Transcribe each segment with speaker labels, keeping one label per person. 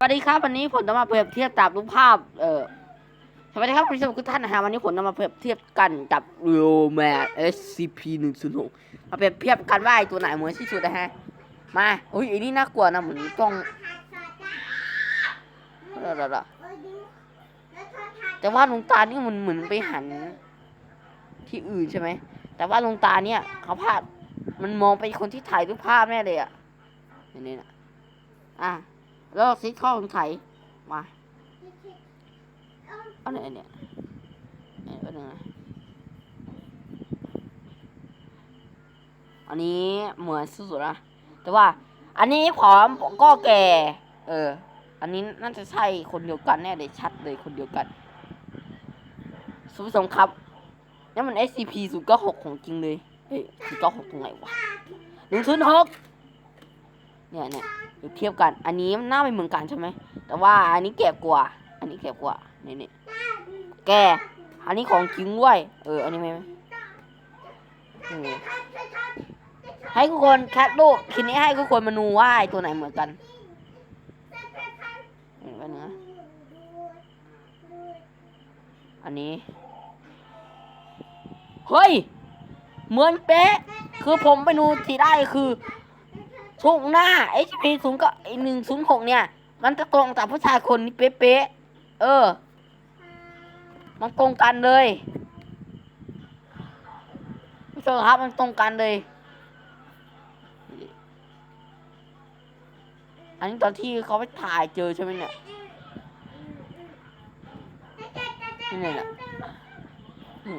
Speaker 1: สวัสดีครับวันนี้ผมจะมาเปรียบเทียบกับรูปภาพ เออสวัสดีครับคุณผู้ชมทุกท่านนะฮะวันนี้ผมจะมาเปรียบเทียบกันกับ r o m a SCP 1 0 6มาเปรียบเทียบกันว่าไอตัวไหนเหมือนที่สุดนะฮะ มาอุ้ยไอ้นี่น่ากลัวนะเหมือนกล้องเดี๋ยวแต่ว่าดวงตานี่มันเหมือนไปหัน ที่อื่นใช่ไหมแต่ว่าดวงตาเนี่ยเขาภาพมันมองไปคนที่ถ่ายรูปภาพแน่เลยอะอย่างนี้นะอะ แล้วซิทข้อของไทยมาอาเนี่ยเนี่ยเนี่ยอาเนี่ยอันนี้เหมือนสุดๆนะแต่ว่า อันนี้ผอมก็แก่ เออ อันนี้น่าจะใช่คนเดียวกันแน่เลยชัดเลยคนเดียวกันสุผู้ชมครับนี่มัน SCP 0 9 6ของจริงเลย เฮ้ย0 9 6ตรงไหนวะหนึ่งศูนย์หกเนี่ยเนี่ย เปรียบเทียบกัน อันนี้มันหน้าไม่เหมือนกันใช่ไหม แต่ว่าอันนี้แก่กว่า อันนี้แก่กว่า นี่นี่แก่ อันนี้ของจริงด้วยเออ อันนี้ไหมให้ทุกคนแคปรูปทีนี้ให้ทุกคนมาดูว่าไอตัวไหนเหมือนกันเห็นนื้ออันนี้ เฮ้ย เหมือนเป๊ะ คือผมไปดูที่ได้คือ ทุกหน้า HP ศูนย์ก็ไอหนึ่งศูนย์หกเนี่ย มันจะตรงกับผู้ชายคนนี้เป๊ะๆ เออ มันตรงกันเลยผู้ชมครับมันตรงกันเลย อันนี้ตอนที่เขาไปถ่ายเจอใช่ไหมเนี่ยนี่เนี่ยนี่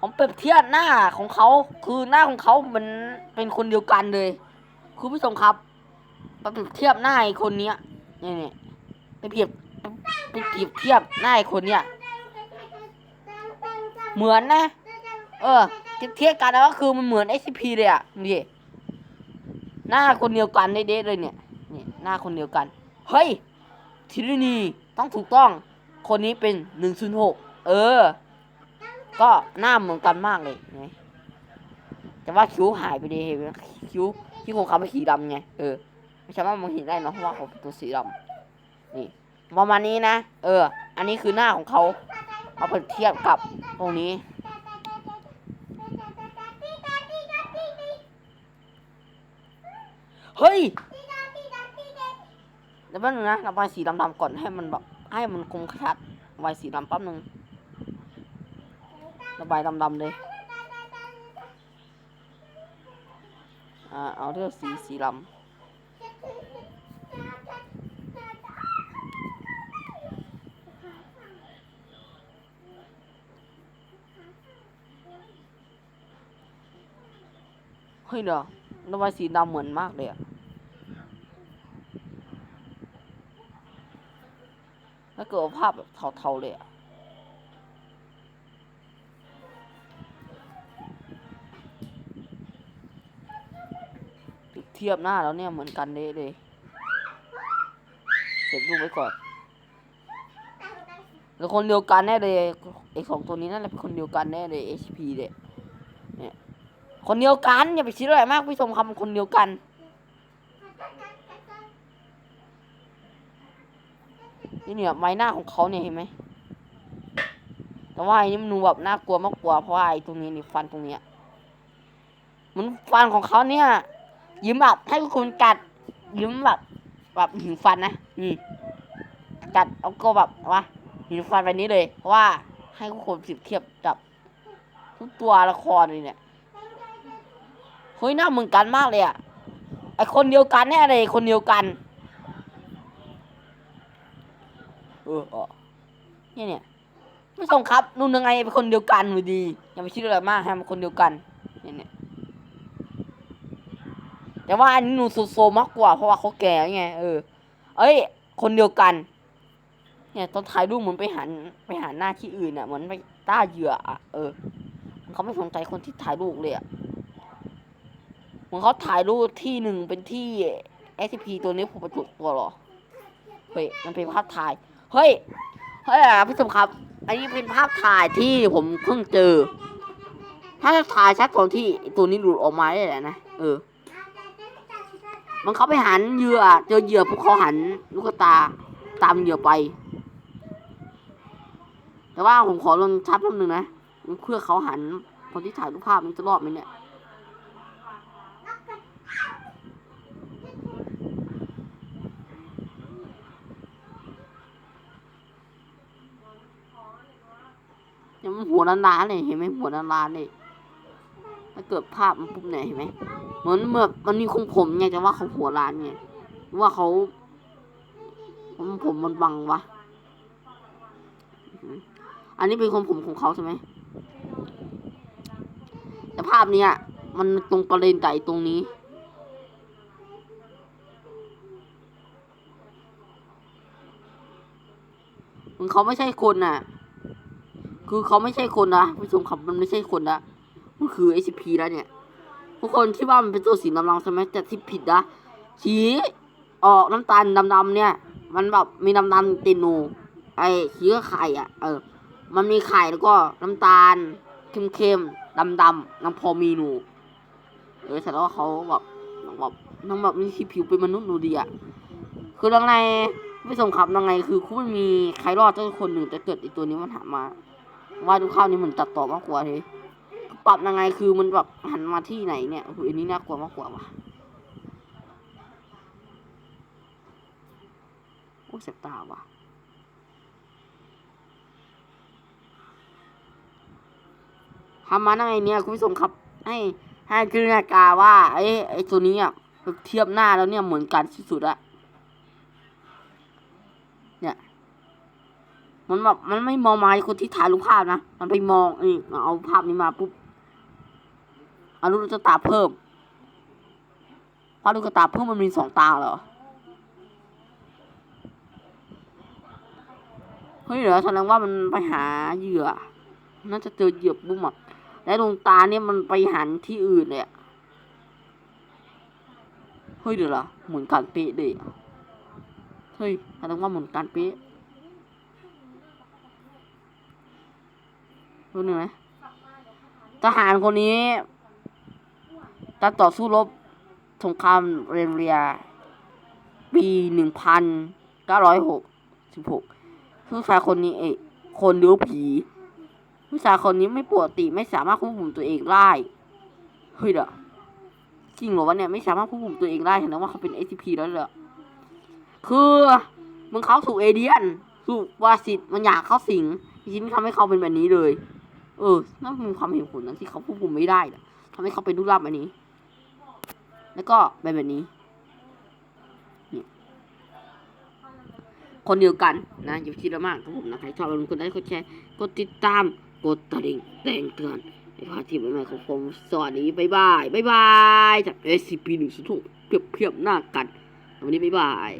Speaker 1: ผมเปรียบเทียบหน้าของเขาคือหน้าของเขาเหมันเป็นคนเดียวกันเลย คุณผู้ชมครับมาเปรียบเทียบหน้าไอ้คนเนี้ยนี่นี่ไปเปรียบไปเปรียบเทียบหน้าไอ้คนเนี้ยเหมือนนะ เออเทียบเทียบกันแล้วก็คือมันเหมือน SCP เลยอะนี่หน้าคนเดียวกันเด็ดเลยเนี่ยนี่หน้าคนเดียวกัน เฮ้ยทีนีต้องถูกต้อง คนนี้เป็นหนึ่งศูนย์หกเออ ก็หน้าเหมือนกันมากเลยไงแต่ว่าคิ้วหายไปเลยเห็นไหมคิ้ว คิ้วของเขาเป็นสีดำไง เออไม่ใช่ว่ามันเห็นได้เนอะเพราะว่าเขาเป็นตัวสีดำนี่ประมาณนี้นะ เออ อันนี้คือหน้าของเขาเอาไปเทียบกับตรงนี้ เฮ้ยเดี๋ยวแป๊บนึงนะระบายสีดำๆก่อนให้มันแบบให้มันคมชัดระบายสีดำแป๊บนึงระบายดำๆเลยาเอาเรื่องสีสีดำเฮ้ยเดี๋ยวระบายสีดำเหมือนมากเลยอะแล้วเกิดภาพแบบเทาๆเลยอะ ทียบหน้าแล้วเนี่ยเหมือนกันเลยเลยเสร็จรูปไว้ก่อน แล้วคนเดียวกันแน่เลยไอ้สองตัวนี้นั่นแหละเป็นคนเดียวกันแน่เลย HP เลยเนี่ยคนเดียวกันอย่าไปคิดอะไรมากพี่ชมคำคนเดียวกันนี่เนี่ยไม้หน้าของเขาเนี่ยเห็นไหมแต่ว่าไอ้นี่มันดูแบบน่ากลัวมากกว่าเพราะไอ้ตรงนี้นี่ฟันตรงเนี้ยเหมันฟันของเขาเนี่ย ยิ้มแบบให้ทุกคนกัด ยิ้มแบบ แบบหิวฟันนะอืมกัดเอาก็แบบว่าหิวฟันแบบนี้เลยเพราะว่าให้ทุกคนเปรียบเทียบกับทุกตัวละครเลยเนี่ยเฮ้ยหน้าเหมือนกันมากเลยอะไอคนเดียวกันแน่เลยคนเดียวกันเออเอนี่ยเนี่ยไม่ส่งครับนุ่นยังไงเป็นคนเดียวกันอยู่ดีอย่าไปคิดอะไรมากให้มันคนเดียวกันเนี่ยเนี่ย แต่ว่าอันนี้หนูโซมากกว่าเพราะว่าเขาแก่ไงเออ เอ้ย คนเดียวกัน เนี่ยตอนถ่ายรูปเหมือนไปหันไปหาหน้าที่อื่นอะเหมือนไปต้าเหยื่ออะเออเขาไม่สนใจคนที่ถ่ายรูปเลยอะเหมือนเขาถ่ายรูปที่หนึ่งเป็นที่ SCP ตัวนี้ผมประจุตัวหรอเฮ้ยมันเป็นภาพถ่ายเฮ้ยเฮ้ยพี่สมครับ อันนี้เป็นภาพถ่ายที่ผมเพิ่งเจอ ถ้าจะถ่ายชัดตอนที่ตัวนี้หลุดออกมาได้แหละนะเออ มันเขาไปหันเหยื่อเจอเหยื่อพวกเขาหันลูกตาตามเหยื่อไป แต่ว่าผมขอลงชัดแป๊บนึงนะเพื่อเขาหันคนที่ถ่ายรูปภาพมันจะรอดไหมเนี่ยยังมันหัวล้านๆเลยเห็นไหมหัวล้านๆเลยถ้าเกิดภาพมันปุ๊บเนี่ยเห็นไหม เหมือนเมื่อมันมีคงผมไงแต่ว่าเขาหัวล้านไงว่าเขาผมผมมันบังวะ อันนี้เป็นคนผมของเขาใช่ไหมแต่ภาพเนี้ยมันตรงประเด็นใจตรงนี้ มันเขาไม่ใช่คนน่ะ คือเขาไม่ใช่คนนะผู้ชมครับมันไม่ใช่คนนะมันคือ SCP แล้วเนี่ย ทุกคนที่ว่ามันเป็นตัวสีดำๆใช่ไหมแต่ที่ผิดนะสีออกน้ำตาลดำๆเนี่ย มันแบบมีดำๆติดหนูไอ้สีก็ไข่อะ เออ มันมีไข่แล้วก็น้ำตาลเข้มๆดำๆน้ำพอมีหนูเออแต่ว่าเขาแบบแบบน้องแบบมีสีผิวเป็นมนุษย์หนูดีอะคือยังไงไม่สงคับยังไง คือคุณไม่มีใครรอดสักคนหนึ่งแต่เกิดไอตัวนี้มันถามมา ว่าดูข้าวนี้เหมือนตัดต่อมากกว่าเลย ปรับยังไงคือมันแบบหันมาที่ไหนเนี่ยโอ้โหอันนี้น่ากลัวมากกว่าว่ะโอ้ยแสบตาว่ะทำมายังไงเนี่ยคุณผู้ชมครับ ให้ให้จินตนาการว่าไอ้ไอ้ตัวนี้อะเทียบหน้าแล้วเนี่ยเหมือนกันที่สุดอะเนี่ยมันแบบมันไม่มองมาคนที่ถ่ายรูปภาพนะ มันไปมองนี่เอาภาพนี้มาปุ๊บ เอาลูกตาเพิ่มเพราะลูกตาเพิ่มมันมีสองตาเหรอเฮ้ยเดี๋ยวแสดงว่ามันไปหาเหยื่อ น่าจะเจอเหยื่อบุ้มอะและดวงตาเนี่ยมันไปหันที่อื่นเลยอะเฮ้ยเดี๋ยวละเหมือนกันเป๊ะเลยเฮ้ยแสดงว่าเหมือนกันเป๊ะรู้หนึ่งไหมทหารคนนี้ จะต่อสู้รบสงครามเรนเรีย ปีหนึ่งพันเก้าร้อยหกสิบหกผู้ชายคนนี้เอกคนเลี้ยวผีผู้ชายคนนี้ไม่ปกติไม่สามารถควบคุมตัวเองได้เฮ้ยเด้อจริงเหรอวะเนี่ยไม่สามารถควบคุมตัวเองได้เห็นแล้วว่าเขาเป็น SCP แล้วเหรอคือมึงเขาถูกเอเดียนถูกวาสิตมันอยากเข้าสิงทีนี้ทำให้เขาเป็นแบบนี้เลย เออนั่นมีความเห็นผลนะที่เขาควบคุมไม่ได้ทำให้เขาเป็นรูปร่างแบบนี้ แล้วก็เป็นแบบนี้นี่คนเดียวกันนะอย่าคิดมากครับผมนะใครชอบอย่าลืมกดไลค์กดแชร์กดติดตามกดกระดิ่งแจ้งเตือนในพาทีใหม่ๆของผมสวัสดีบ๊ายบายบ๊ายบายจาก SCP หนึ่งสุธุเพียบเพียบหน้ากันวันนี้บ๊ายบาย